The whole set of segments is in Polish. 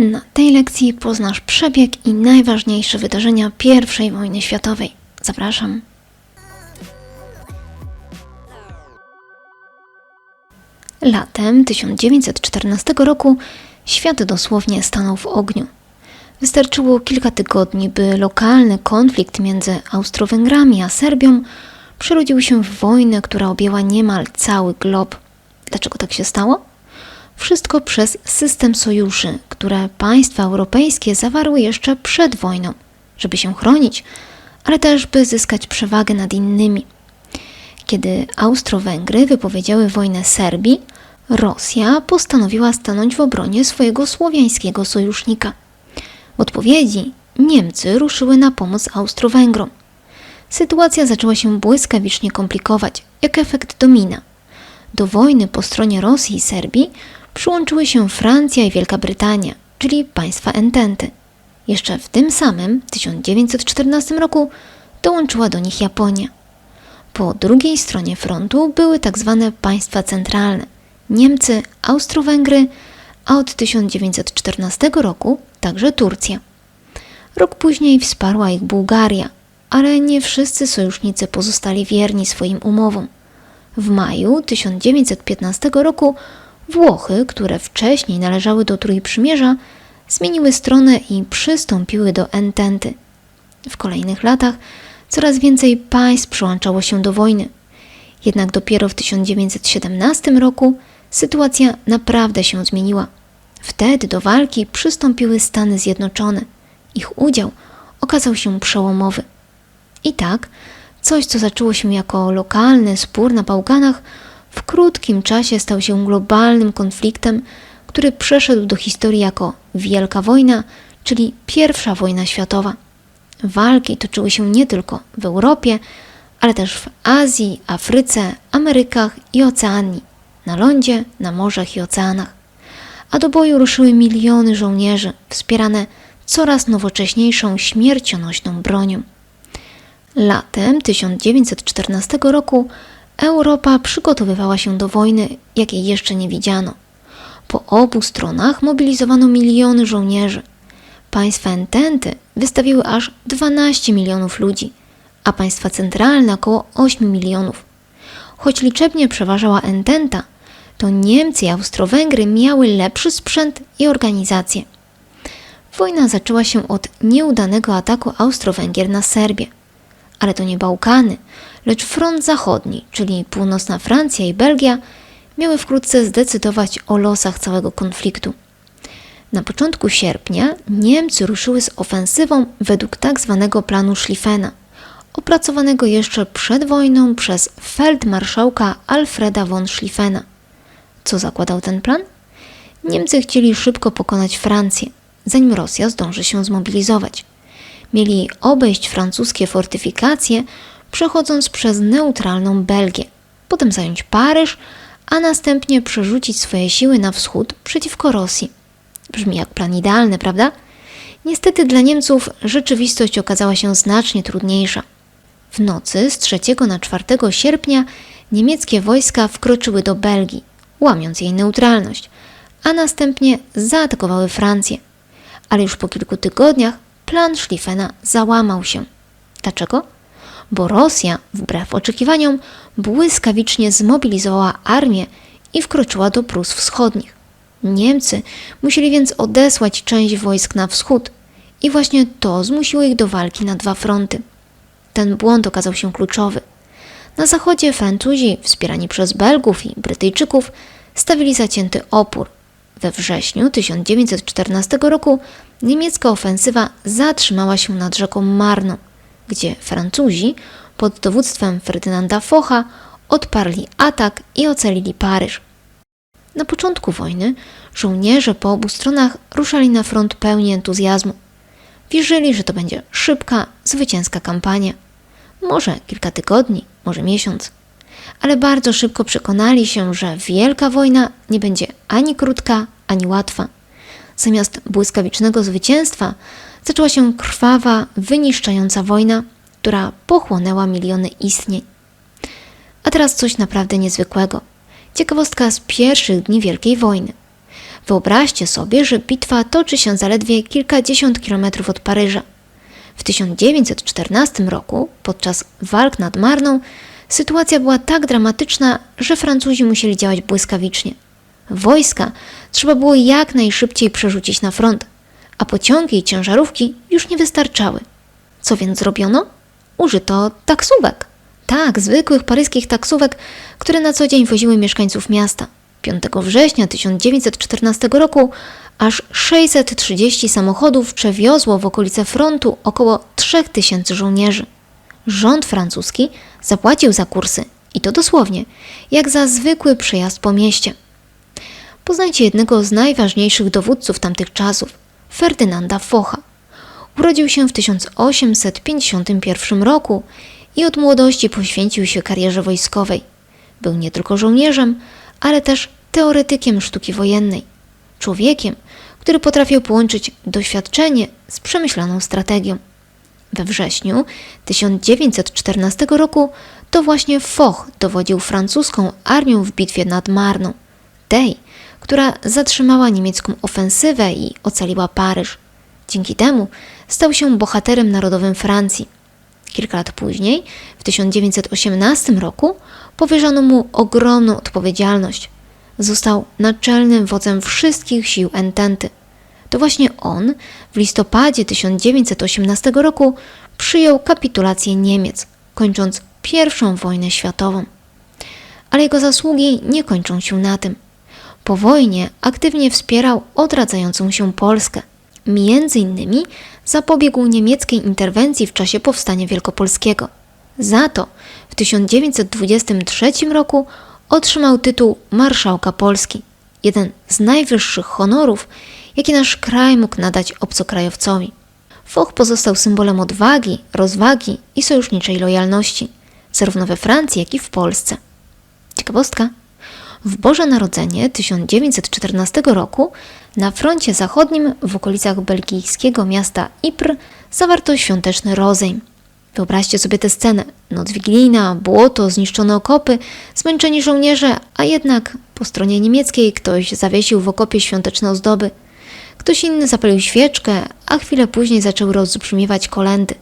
Na tej lekcji poznasz przebieg i najważniejsze wydarzenia I wojny światowej. Zapraszam. Latem 1914 roku świat dosłownie stanął w ogniu. Wystarczyło kilka tygodni, by lokalny konflikt między Austro-Węgrami a Serbią przerodził się w wojnę, która objęła niemal cały glob. Dlaczego tak się stało? Wszystko przez system sojuszy, które państwa europejskie zawarły jeszcze przed wojną, żeby się chronić, ale też by zyskać przewagę nad innymi. Kiedy Austro-Węgry wypowiedziały wojnę Serbii, Rosja postanowiła stanąć w obronie swojego słowiańskiego sojusznika. W odpowiedzi Niemcy ruszyły na pomoc Austro-Węgrom. Sytuacja zaczęła się błyskawicznie komplikować, jak efekt domina. Do wojny po stronie Rosji i Serbii przyłączyły się Francja i Wielka Brytania, czyli państwa ententy. Jeszcze w tym samym 1914 roku dołączyła do nich Japonia. Po drugiej stronie frontu były tak zwane państwa centralne Niemcy, Austro-Węgry, a od 1914 roku także Turcja. Rok później wsparła ich Bułgaria, ale nie wszyscy sojusznicy pozostali wierni swoim umowom. W maju 1915 roku Włochy, które wcześniej należały do Trójprzymierza, zmieniły stronę i przystąpiły do Ententy. W kolejnych latach coraz więcej państw przyłączało się do wojny. Jednak dopiero w 1917 roku sytuacja naprawdę się zmieniła. Wtedy do walki przystąpiły Stany Zjednoczone. Ich udział okazał się przełomowy. I tak, coś co zaczęło się jako lokalny spór na Bałkanach, w krótkim czasie stał się globalnym konfliktem, który przeszedł do historii jako Wielka Wojna, czyli pierwsza wojna światowa. Walki toczyły się nie tylko w Europie, ale też w Azji, Afryce, Amerykach i Oceanii, na lądzie, na morzach i oceanach. A do boju ruszyły miliony żołnierzy, wspierane coraz nowocześniejszą śmiercionośną bronią. Latem 1914 roku Europa przygotowywała się do wojny, jakiej jeszcze nie widziano. Po obu stronach mobilizowano miliony żołnierzy. Państwa ententy wystawiły aż 12 milionów ludzi, a państwa centralne około 8 milionów. Choć liczebnie przeważała ententa, to Niemcy i Austro-Węgry miały lepszy sprzęt i organizację. Wojna zaczęła się od nieudanego ataku Austro-Węgier na Serbię. Ale to nie Bałkany, lecz front zachodni, czyli północna Francja i Belgia, miały wkrótce zdecydować o losach całego konfliktu. Na początku sierpnia Niemcy ruszyły z ofensywą według tak zwanego planu Schlieffena, opracowanego jeszcze przed wojną przez feldmarszałka Alfreda von Schlieffena. Co zakładał ten plan? Niemcy chcieli szybko pokonać Francję, zanim Rosja zdąży się zmobilizować. Mieli obejść francuskie fortyfikacje, przechodząc przez neutralną Belgię, potem zająć Paryż, a następnie przerzucić swoje siły na wschód przeciwko Rosji. Brzmi jak plan idealny, prawda? Niestety dla Niemców rzeczywistość okazała się znacznie trudniejsza. W nocy z 3 na 4 sierpnia niemieckie wojska wkroczyły do Belgii, łamiąc jej neutralność, a następnie zaatakowały Francję. Ale już po kilku tygodniach plan Schlieffena załamał się. Dlaczego? Bo Rosja, wbrew oczekiwaniom, błyskawicznie zmobilizowała armię i wkroczyła do Prus Wschodnich. Niemcy musieli więc odesłać część wojsk na wschód i właśnie to zmusiło ich do walki na dwa fronty. Ten błąd okazał się kluczowy. Na zachodzie Francuzi, wspierani przez Belgów i Brytyjczyków, stawili zacięty opór. We wrześniu 1914 roku niemiecka ofensywa zatrzymała się nad rzeką Marną, gdzie Francuzi pod dowództwem Ferdynanda Focha odparli atak i ocalili Paryż. Na początku wojny żołnierze po obu stronach ruszali na front pełni entuzjazmu. Wierzyli, że to będzie szybka, zwycięska kampania. Może kilka tygodni, może miesiąc. Ale bardzo szybko przekonali się, że wielka wojna nie będzie ani krótka, ani łatwa. Zamiast błyskawicznego zwycięstwa zaczęła się krwawa, wyniszczająca wojna, która pochłonęła miliony istnień. A teraz coś naprawdę niezwykłego. Ciekawostka z pierwszych dni Wielkiej Wojny. Wyobraźcie sobie, że bitwa toczy się zaledwie kilkadziesiąt kilometrów od Paryża. W 1914 roku, podczas walk nad Marną, sytuacja była tak dramatyczna, że Francuzi musieli działać błyskawicznie. Wojska trzeba było jak najszybciej przerzucić na front, a pociągi i ciężarówki już nie wystarczały. Co więc zrobiono? Użyto taksówek. Tak, zwykłych paryskich taksówek, które na co dzień woziły mieszkańców miasta. 5 września 1914 roku aż 630 samochodów przewiozło w okolice frontu około 3000 żołnierzy. Rząd francuski zapłacił za kursy, i to dosłownie, jak za zwykły przejazd po mieście. Poznajcie jednego z najważniejszych dowódców tamtych czasów, Ferdynanda Focha. Urodził się w 1851 roku i od młodości poświęcił się karierze wojskowej. Był nie tylko żołnierzem, ale też teoretykiem sztuki wojennej. Człowiekiem, który potrafił połączyć doświadczenie z przemyślaną strategią. We wrześniu 1914 roku to właśnie Foch dowodził francuską armią w bitwie nad Marną, tej, która zatrzymała niemiecką ofensywę i ocaliła Paryż. Dzięki temu stał się bohaterem narodowym Francji. Kilka lat później, w 1918 roku, powierzono mu ogromną odpowiedzialność. Został naczelnym wodzem wszystkich sił Ententy. To właśnie on w listopadzie 1918 roku przyjął kapitulację Niemiec, kończąc I wojnę światową. Ale jego zasługi nie kończą się na tym. Po wojnie aktywnie wspierał odradzającą się Polskę. Między innymi zapobiegł niemieckiej interwencji w czasie powstania wielkopolskiego. Za to w 1923 roku otrzymał tytuł Marszałka Polski, jeden z najwyższych honorów, jakie nasz kraj mógł nadać obcokrajowcowi. Foch pozostał symbolem odwagi, rozwagi i sojuszniczej lojalności, zarówno we Francji, jak i w Polsce. Ciekawostka. W Boże Narodzenie 1914 roku na froncie zachodnim w okolicach belgijskiego miasta Ypres zawarto świąteczny rozejm. Wyobraźcie sobie tę scenę. Noc wigilijna, błoto, zniszczone okopy, zmęczeni żołnierze, a jednak po stronie niemieckiej ktoś zawiesił w okopie świąteczne ozdoby. Ktoś inny zapalił świeczkę, a chwilę później zaczęły rozbrzmiewać kolendy.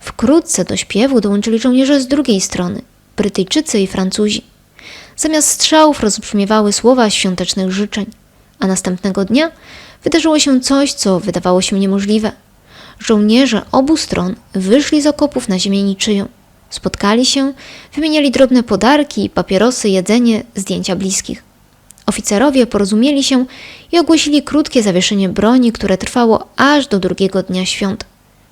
Wkrótce do śpiewu dołączyli żołnierze z drugiej strony, Brytyjczycy i Francuzi. Zamiast strzałów rozbrzmiewały słowa świątecznych życzeń, a następnego dnia wydarzyło się coś, co wydawało się niemożliwe. Żołnierze obu stron wyszli z okopów na ziemię niczyją. Spotkali się, wymieniali drobne podarki, papierosy, jedzenie, zdjęcia bliskich. Oficerowie porozumieli się i ogłosili krótkie zawieszenie broni, które trwało aż do drugiego dnia świąt.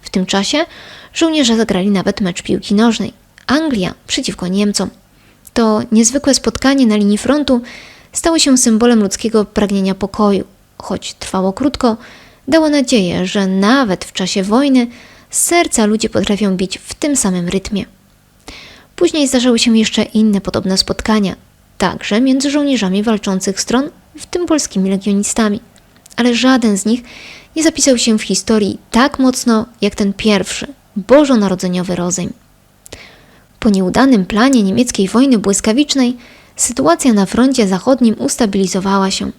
W tym czasie żołnierze zagrali nawet mecz piłki nożnej. Anglia przeciwko Niemcom. To niezwykłe spotkanie na linii frontu stało się symbolem ludzkiego pragnienia pokoju. Choć trwało krótko, dało nadzieję, że nawet w czasie wojny serca ludzie potrafią bić w tym samym rytmie. Później zdarzały się jeszcze inne podobne spotkania, także między żołnierzami walczących stron, w tym polskimi legionistami, ale żaden z nich nie zapisał się w historii tak mocno jak ten pierwszy, bożonarodzeniowy rozejm. Po nieudanym planie niemieckiej wojny błyskawicznej sytuacja na froncie zachodnim ustabilizowała się.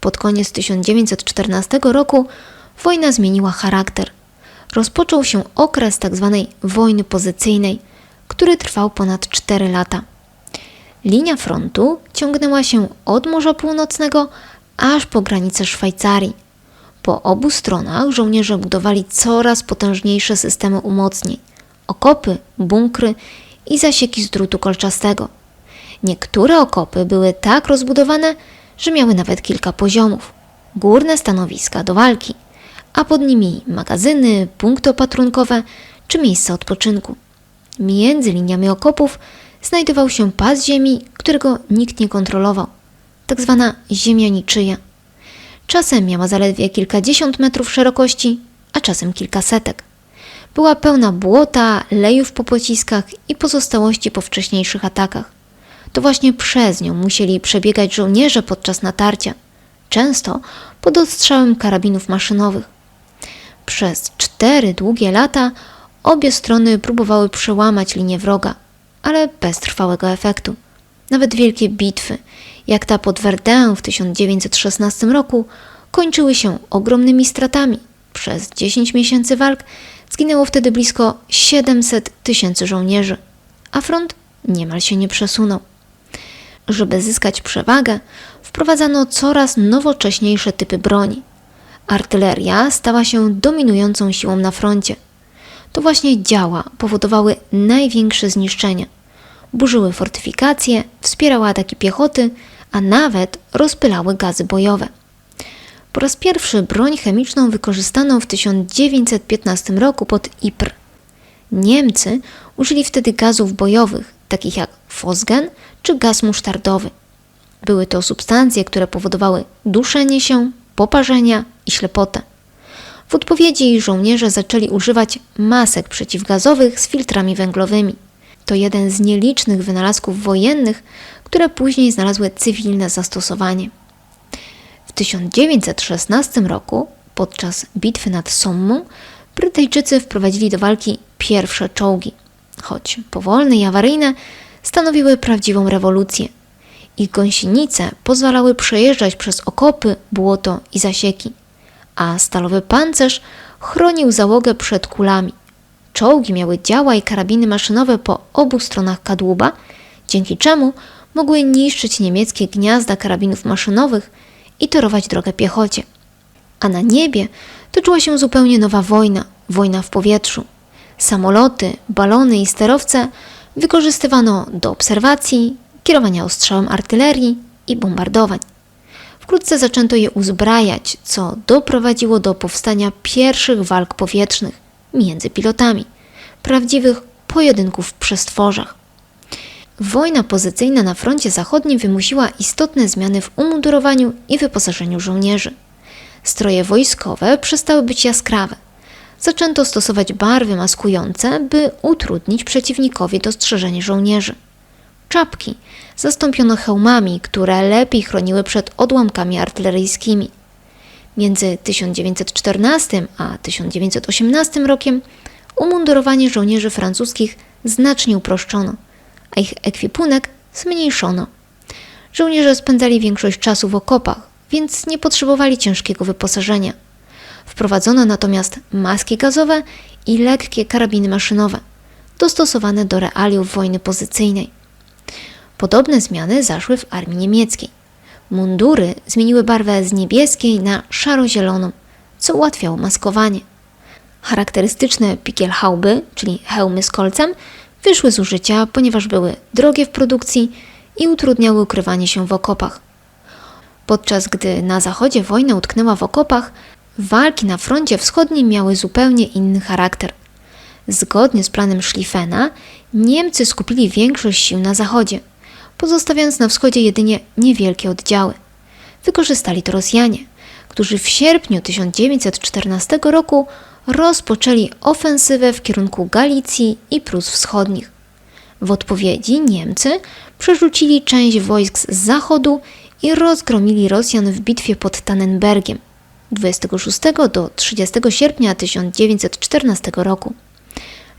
Pod koniec 1914 roku wojna zmieniła charakter. Rozpoczął się okres tzw. wojny pozycyjnej, który trwał ponad 4 lata. Linia frontu ciągnęła się od Morza Północnego aż po granice Szwajcarii. Po obu stronach żołnierze budowali coraz potężniejsze systemy umocnień okopy, bunkry i zasieki z drutu kolczastego. Niektóre okopy były tak rozbudowane, że miały nawet kilka poziomów. Górne stanowiska do walki, a pod nimi magazyny, punkty opatrunkowe czy miejsca odpoczynku. Między liniami okopów znajdował się pas ziemi, którego nikt nie kontrolował, tak zwana ziemia niczyja. Czasem miała zaledwie kilkadziesiąt metrów szerokości, a czasem kilkasetek. Była pełna błota, lejów po pociskach i pozostałości po wcześniejszych atakach. To właśnie przez nią musieli przebiegać żołnierze podczas natarcia, często pod ostrzałem karabinów maszynowych. Przez cztery długie lata obie strony próbowały przełamać linię wroga, ale bez trwałego efektu. Nawet wielkie bitwy, jak ta pod Verdun w 1916 roku, kończyły się ogromnymi stratami. Przez 10 miesięcy walk zginęło wtedy blisko 700 tysięcy żołnierzy, a front niemal się nie przesunął. Żeby zyskać przewagę, wprowadzano coraz nowocześniejsze typy broni. Artyleria stała się dominującą siłą na froncie. To właśnie działa powodowały największe zniszczenia. Burzyły fortyfikacje, wspierały ataki piechoty, a nawet rozpylały gazy bojowe. Po raz pierwszy broń chemiczną wykorzystano w 1915 roku pod Ypres. Niemcy użyli wtedy gazów bojowych, takich jak fosgen czy gaz musztardowy. Były to substancje, które powodowały duszenie się, poparzenia i ślepotę. W odpowiedzi żołnierze zaczęli używać masek przeciwgazowych z filtrami węglowymi. To jeden z nielicznych wynalazków wojennych, które później znalazły cywilne zastosowanie. W 1916 roku, podczas bitwy nad Sommą, Brytyjczycy wprowadzili do walki pierwsze czołgi. Choć powolne i awaryjne, stanowiły prawdziwą rewolucję. Ich gąsienice pozwalały przejeżdżać przez okopy, błoto i zasieki, a stalowy pancerz chronił załogę przed kulami. Czołgi miały działa i karabiny maszynowe po obu stronach kadłuba, dzięki czemu mogły niszczyć niemieckie gniazda karabinów maszynowych i torować drogę piechocie. A na niebie toczyła się zupełnie nowa wojna wojna w powietrzu. Samoloty, balony i sterowce wykorzystywano do obserwacji, kierowania ostrzałem artylerii i bombardowań. Wkrótce zaczęto je uzbrajać, co doprowadziło do powstania pierwszych walk powietrznych między pilotami, prawdziwych pojedynków w przestworzach. Wojna pozycyjna na froncie zachodnim wymusiła istotne zmiany w umundurowaniu i wyposażeniu żołnierzy. Stroje wojskowe przestały być jaskrawe. Zaczęto stosować barwy maskujące, by utrudnić przeciwnikowi dostrzeżenie żołnierzy. Czapki zastąpiono hełmami, które lepiej chroniły przed odłamkami artyleryjskimi. Między 1914 a 1918 rokiem umundurowanie żołnierzy francuskich znacznie uproszczono, a ich ekwipunek zmniejszono. Żołnierze spędzali większość czasu w okopach, więc nie potrzebowali ciężkiego wyposażenia. Wprowadzono natomiast maski gazowe i lekkie karabiny maszynowe, dostosowane do realiów wojny pozycyjnej. Podobne zmiany zaszły w armii niemieckiej. Mundury zmieniły barwę z niebieskiej na szaro-zieloną, co ułatwiało maskowanie. Charakterystyczne pikielhauby, czyli hełmy z kolcem, wyszły z użycia, ponieważ były drogie w produkcji i utrudniały ukrywanie się w okopach. Podczas gdy na zachodzie wojna utknęła w okopach, walki na froncie wschodnim miały zupełnie inny charakter. Zgodnie z planem Schlieffena, Niemcy skupili większość sił na zachodzie, pozostawiając na wschodzie jedynie niewielkie oddziały. Wykorzystali to Rosjanie, którzy w sierpniu 1914 roku rozpoczęli ofensywę w kierunku Galicji i Prus Wschodnich. W odpowiedzi Niemcy przerzucili część wojsk z zachodu i rozgromili Rosjan w bitwie pod Tannenbergiem 26 do 30 sierpnia 1914 roku.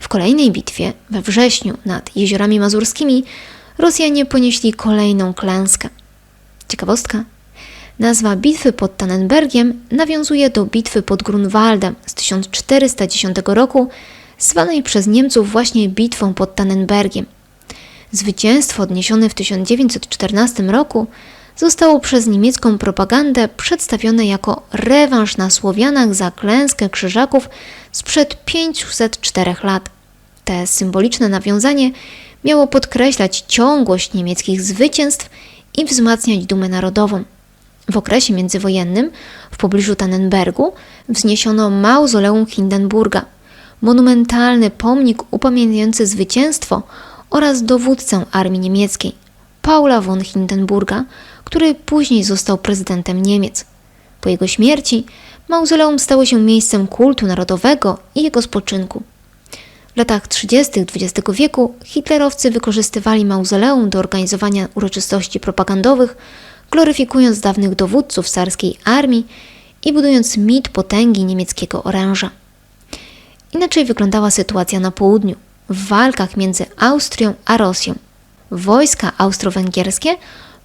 W kolejnej bitwie we wrześniu nad jeziorami mazurskimi Rosjanie ponieśli kolejną klęskę. Ciekawostka. Nazwa bitwy pod Tannenbergiem nawiązuje do bitwy pod Grunwaldem z 1410 roku, zwanej przez Niemców właśnie bitwą pod Tannenbergiem. Zwycięstwo odniesione w 1914 roku zostało przez niemiecką propagandę przedstawione jako rewanż na Słowianach za klęskę krzyżaków sprzed 504 lat. Te symboliczne nawiązanie miało podkreślać ciągłość niemieckich zwycięstw i wzmacniać dumę narodową. W okresie międzywojennym w pobliżu Tannenbergu wzniesiono mauzoleum Hindenburga, monumentalny pomnik upamiętniający zwycięstwo oraz dowódcę armii niemieckiej, Paula von Hindenburga, który później został prezydentem Niemiec. Po jego śmierci mauzoleum stało się miejscem kultu narodowego i jego spoczynku. W latach 30. XX wieku hitlerowcy wykorzystywali mauzoleum do organizowania uroczystości propagandowych, gloryfikując dawnych dowódców carskiej armii i budując mit potęgi niemieckiego oręża. Inaczej wyglądała sytuacja na południu, w walkach między Austrią a Rosją. Wojska austro-węgierskie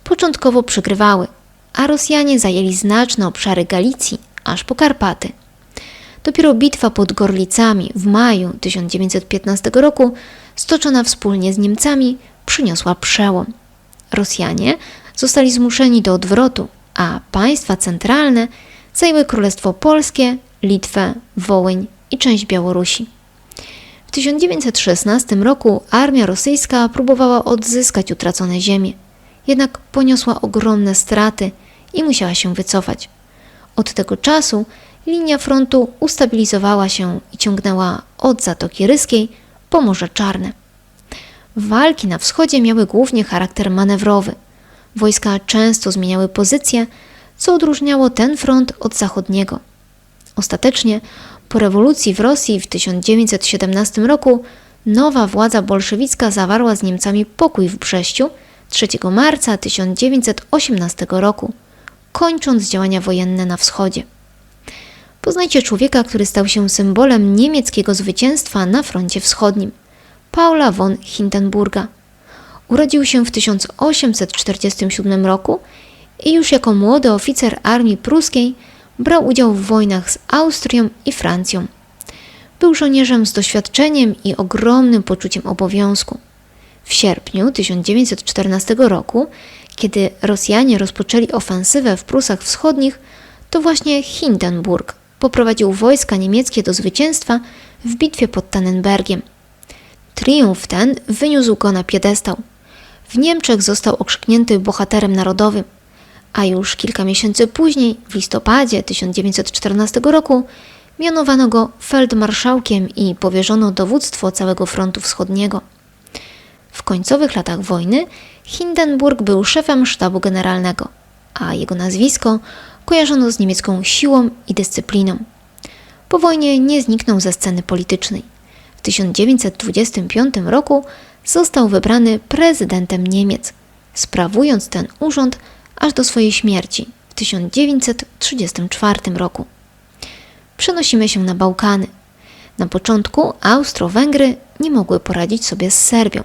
początkowo przegrywały, a Rosjanie zajęli znaczne obszary Galicji, aż po Karpaty. Dopiero bitwa pod Gorlicami w maju 1915 roku, stoczona wspólnie z Niemcami, przyniosła przełom. Rosjanie zostali zmuszeni do odwrotu, a państwa centralne zajęły Królestwo Polskie, Litwę, Wołyń i część Białorusi. W 1916 roku armia rosyjska próbowała odzyskać utracone ziemie, jednak poniosła ogromne straty i musiała się wycofać. Od tego czasu linia frontu ustabilizowała się i ciągnęła od Zatoki Ryskiej po Morze Czarne. Walki na wschodzie miały głównie charakter manewrowy. Wojska często zmieniały pozycję, co odróżniało ten front od zachodniego. Ostatecznie, po rewolucji w Rosji w 1917 roku, nowa władza bolszewicka zawarła z Niemcami pokój w Brześciu 3 marca 1918 roku, kończąc działania wojenne na wschodzie. Poznajcie człowieka, który stał się symbolem niemieckiego zwycięstwa na froncie wschodnim. Paula von Hindenburga. Urodził się w 1847 roku i już jako młody oficer armii pruskiej brał udział w wojnach z Austrią i Francją. Był żołnierzem z doświadczeniem i ogromnym poczuciem obowiązku. W sierpniu 1914 roku, kiedy Rosjanie rozpoczęli ofensywę w Prusach Wschodnich, to właśnie Hindenburg poprowadził wojska niemieckie do zwycięstwa w bitwie pod Tannenbergiem. Triumf ten wyniósł go na piedestał. W Niemczech został okrzyknięty bohaterem narodowym, a już kilka miesięcy później, w listopadzie 1914 roku, mianowano go feldmarszałkiem i powierzono dowództwo całego frontu wschodniego. W końcowych latach wojny Hindenburg był szefem sztabu generalnego, a jego nazwisko kojarzono z niemiecką siłą i dyscypliną. Po wojnie nie zniknął ze sceny politycznej. W 1925 roku został wybrany prezydentem Niemiec, sprawując ten urząd aż do swojej śmierci w 1934 roku. Przenosimy się na Bałkany. Na początku Austro-Węgry nie mogły poradzić sobie z Serbią,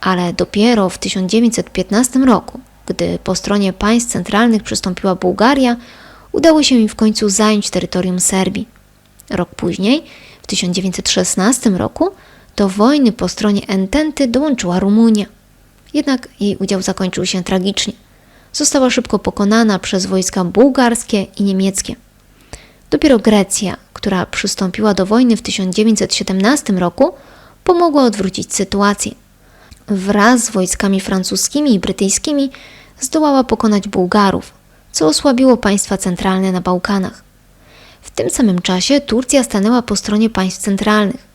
ale dopiero w 1915 roku, gdy po stronie państw centralnych przystąpiła Bułgaria, udało się im w końcu zająć terytorium Serbii. Rok później, w 1916 roku, do wojny po stronie Ententy dołączyła Rumunia. Jednak jej udział zakończył się tragicznie. Została szybko pokonana przez wojska bułgarskie i niemieckie. Dopiero Grecja, która przystąpiła do wojny w 1917 roku, pomogła odwrócić sytuację. Wraz z wojskami francuskimi i brytyjskimi zdołała pokonać Bułgarów, co osłabiło państwa centralne na Bałkanach. W tym samym czasie Turcja stanęła po stronie państw centralnych.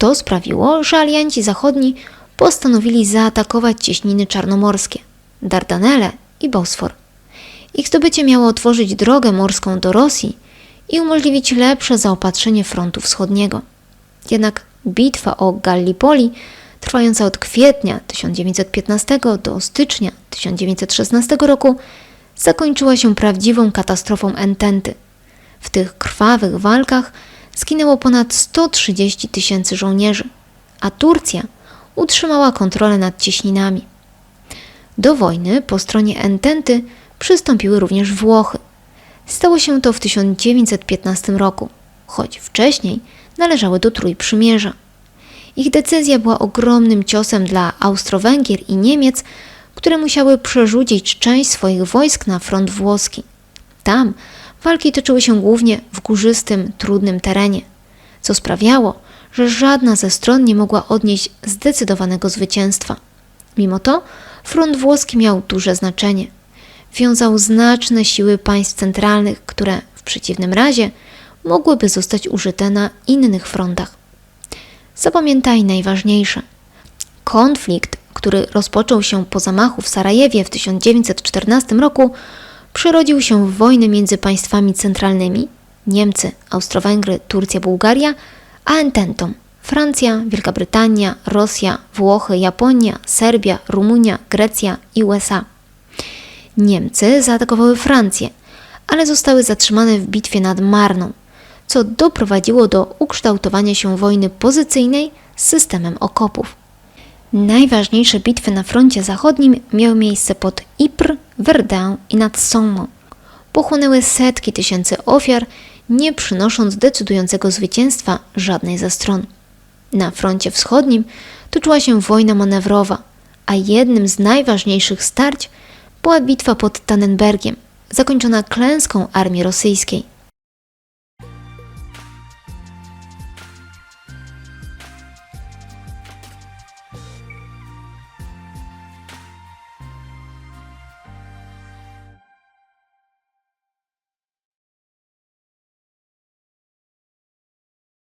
To sprawiło, że alianci zachodni postanowili zaatakować cieśniny czarnomorskie, Dardanelle i Bosfor. Ich zdobycie miało otworzyć drogę morską do Rosji i umożliwić lepsze zaopatrzenie frontu wschodniego. Jednak bitwa o Gallipoli, trwająca od kwietnia 1915 do stycznia 1916 roku, zakończyła się prawdziwą katastrofą Ententy. W tych krwawych walkach zginęło ponad 130 tysięcy żołnierzy, a Turcja utrzymała kontrolę nad cieśninami. Do wojny po stronie Ententy przystąpiły również Włochy. Stało się to w 1915 roku, choć wcześniej należały do Trójprzymierza. Ich decyzja była ogromnym ciosem dla Austro-Węgier i Niemiec, które musiały przerzucić część swoich wojsk na front włoski. Tam walki toczyły się głównie w górzystym, trudnym terenie, co sprawiało, że żadna ze stron nie mogła odnieść zdecydowanego zwycięstwa. Mimo to front włoski miał duże znaczenie. Wiązał znaczne siły państw centralnych, które w przeciwnym razie mogłyby zostać użyte na innych frontach. Zapamiętaj najważniejsze. Konflikt, który rozpoczął się po zamachu w Sarajewie w 1914 roku, przerodził się w wojnę między państwami centralnymi Niemcy, Austro-Węgry, Turcja, Bułgaria, a Ententą Francja, Wielka Brytania, Rosja, Włochy, Japonia, Serbia, Rumunia, Grecja i USA. Niemcy zaatakowały Francję, ale zostały zatrzymane w bitwie nad Marną, co doprowadziło do ukształtowania się wojny pozycyjnej z systemem okopów. Najważniejsze bitwy na froncie zachodnim miały miejsce pod Ypres, Verdun i nad Sommą. Pochłonęły setki tysięcy ofiar, nie przynosząc decydującego zwycięstwa żadnej ze stron. Na froncie wschodnim toczyła się wojna manewrowa, a jednym z najważniejszych starć była bitwa pod Tannenbergiem, zakończona klęską armii rosyjskiej.